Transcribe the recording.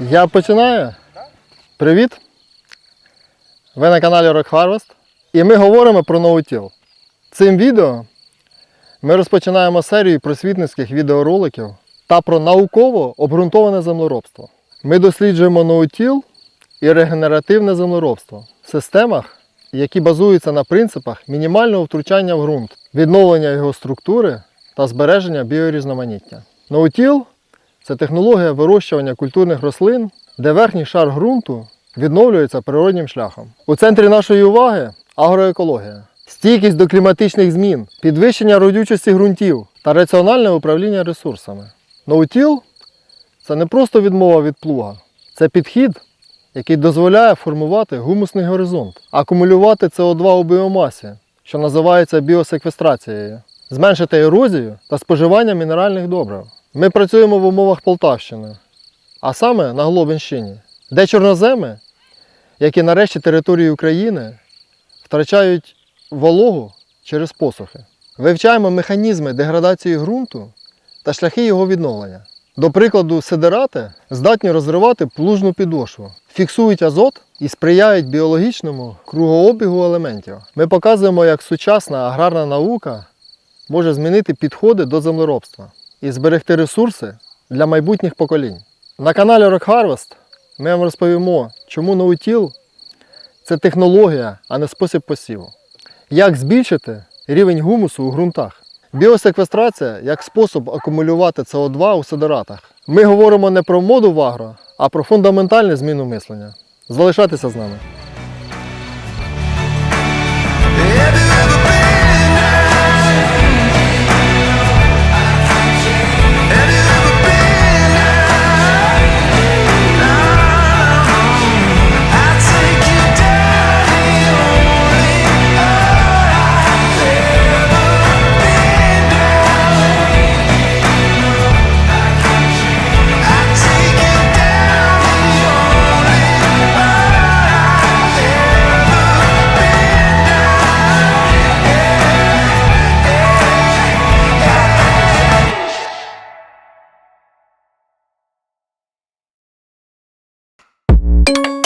Я починаю. Привіт! Ви на каналі Rock Harvest і ми говоримо про ноутіл. Цим відео ми розпочинаємо серію просвітницьких відеороликів та про науково обґрунтоване землеробство. Ми досліджуємо ноутіл і регенеративне землеробство в системах, які базуються на принципах мінімального втручання в ґрунт, відновлення його структури та збереження біорізноманіття. Ноутіл це технологія вирощування культурних рослин, де верхній шар ґрунту відновлюється природнім шляхом. У центрі нашої уваги агроекологія, стійкість до кліматичних змін, підвищення родючості ґрунтів та раціональне управління ресурсами. Ноутіл це не просто відмова від плуга, це підхід, який дозволяє формувати гумусний горизонт, акумулювати СО2 у біомасі, що називається біосеквестрацією, зменшити ерозію та споживання мінеральних добрив. Ми працюємо в умовах Полтавщини, а саме на Глобинщині, де чорноземи, які нарешті території України, втрачають вологу через посухи. Вивчаємо механізми деградації ґрунту та шляхи його відновлення. До прикладу, сидерати здатні розривати плужну підошву, фіксують азот і сприяють біологічному кругообігу елементів. Ми показуємо, як сучасна аграрна наука може змінити підходи до землеробства і зберегти ресурси для майбутніх поколінь. На каналі Rock Harvest ми вам розповімо, чому ноутіл це технологія, а не спосіб посіву. Як збільшити рівень гумусу у ґрунтах? Біосеквестрація як спосіб акумулювати СО2 у сидератах. Ми говоримо не про моду в агро, а про фундаментальну зміну мислення. Залишайтеся з нами. you